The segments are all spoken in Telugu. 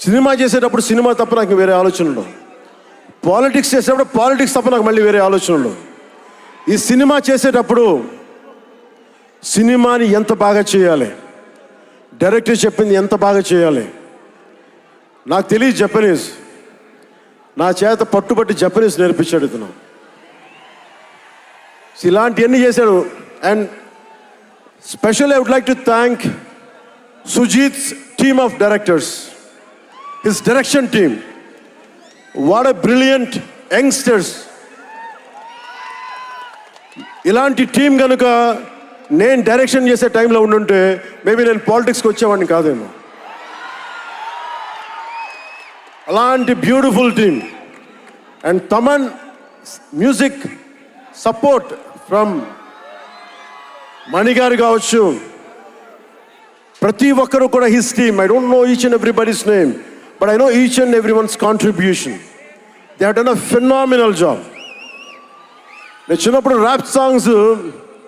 సినిమా చేసేటప్పుడు సినిమా తప్ప నాకు వేరే ఆలోచన పాలిటిక్స్ చేసేటప్పుడు పాలిటిక్స్ తప్ప నాకు మళ్ళీ వేరే ఆలోచన ఈ సినిమా చేసేటప్పుడు సినిమాని ఎంత బాగా చేయాలి? డైరెక్టర్ చెప్పింది ఎంత బాగా చేయాలి? నాకు తెలియదు జపనీస్ నా చేత పట్టుబట్టి జపనీస్ నేర్పించాడు ఇతను. ఇలాంటివన్నీ చేశాడు. And special I would like to thank Sujeeth team of directors his direction team had a brilliant youngsters ఇలాంటి టీం కనుక నేను డైరెక్షన్ చేసే టైంలో ఉండుంటే మేబీ నేను పాలిటిక్స్కి వచ్చేవాడిని కాదేమో. అలాంటి beautiful team and Thaman music support from మణిగారు కావచ్చు ప్రతి ఒక్కరు కూడా his team I don't know each and everybody's name but I know each and every one's contribution they done a phenomenal job నేను చిన్నప్పుడు ర్యాప్ సాంగ్స్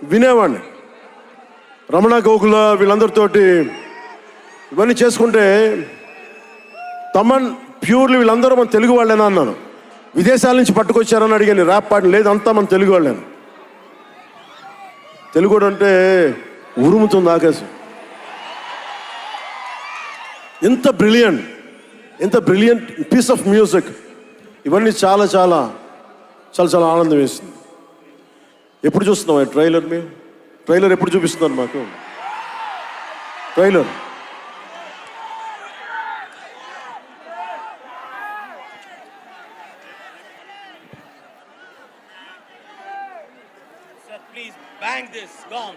వినేవాడిని. రమణ గోకుల వీళ్ళందరితోటి ఇవన్నీ చేసుకుంటే తమన్ ప్యూర్లీ వీళ్ళందరూ మన తెలుగు వాళ్ళేనా అన్నాను. విదేశాల నుంచి పట్టుకొచ్చారని అడిగాను ర్యాప్ పాటలు లేదు అంతా మన తెలుగు వాళ్ళేను? తెలుగుడు అంటే ఉరుముతుంది ఆకాశం ఎంత బ్రిలియంట్ ఎంత బ్రిలియంట్ పీస్ ఆఫ్ మ్యూజిక్ ఇవన్నీ చాలా చాలా చాలా చాలా ఆనందం వేసింది. ఎప్పుడు చూస్తున్నాం ట్రైలర్ మేము ట్రైలర్ ఎప్పుడు చూపిస్తున్నారు మాకు? Trailer please bang this gong.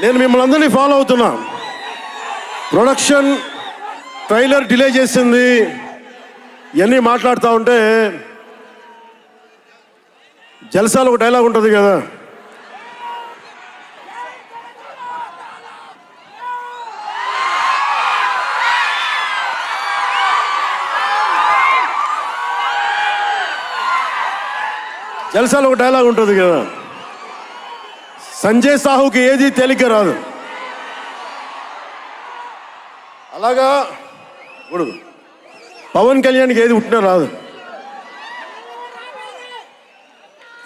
నేను మిమ్మల్ని అందరినీ ఫాలో అవుతున్నా. ప్రొడక్షన్ ట్రైలర్ డిలే చేసింది. ఇవన్నీ మాట్లాడుతూ ఉంటే జలసాలు ఒక డైలాగ్ ఉంటుంది కదా. జలసాలు ఒక డైలాగ్ ఉంటుంది కదా. సంజయ్ సాహుకి ఏది తేలిక రాదు. అలాగా ఇప్పుడు పవన్ కళ్యాణ్కి ఏది పుట్టినా రాదు.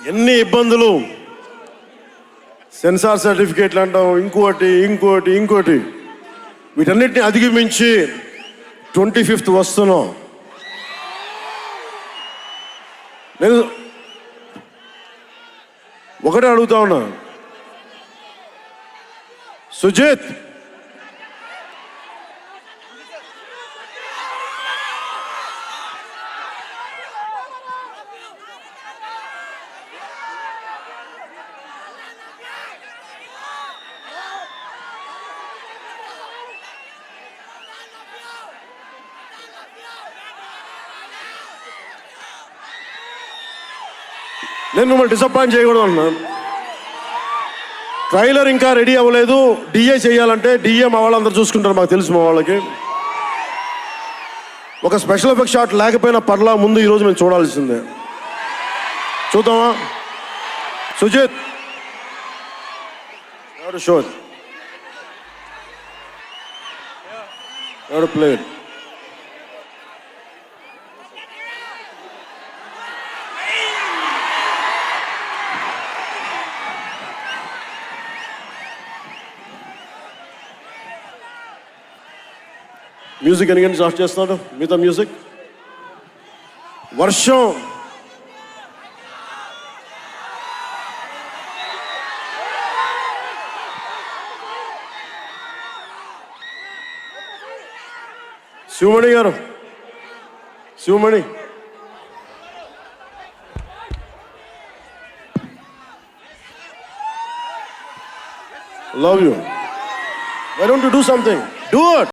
ఎన్ని ఇబ్బందులు. సెన్సార్ సర్టిఫికేట్లు అంటాం ఇంకోటి ఇంకోటి ఇంకోటి. వీటన్నిటిని అధిగమించి ట్వంటీ ఫిఫ్త్ వస్తున్నాం. నేను ఒకటే అడుగుతా ఉన్నా. సుజిత్ నేను మిమ్మల్ని డిసప్పాయింట్ చేయకూడదు అన్నాను ట్రైలర్ ఇంకా రెడీ అవ్వలేదు. డిఏ చేయాలంటే డిఏ మా వాళ్ళందరూ చూసుకుంటారు మాకు తెలుసు మా వాళ్ళకి. ఒక స్పెషల్ ఎఫెక్ట్ షాట్ లేకపోయినా పర్లా ముందు ఈరోజు మేము చూడాల్సిందే. చూద్దామా? సుజిత్. ఎవరు షో ఎవరు ప్లే మ్యూజిక్ ఎన్ని గంటలు స్టార్ట్ చేస్తున్నాడు మిగతా మ్యూజిక్ వర్షం Sivamani garu Sivamani love you why don't you do something do it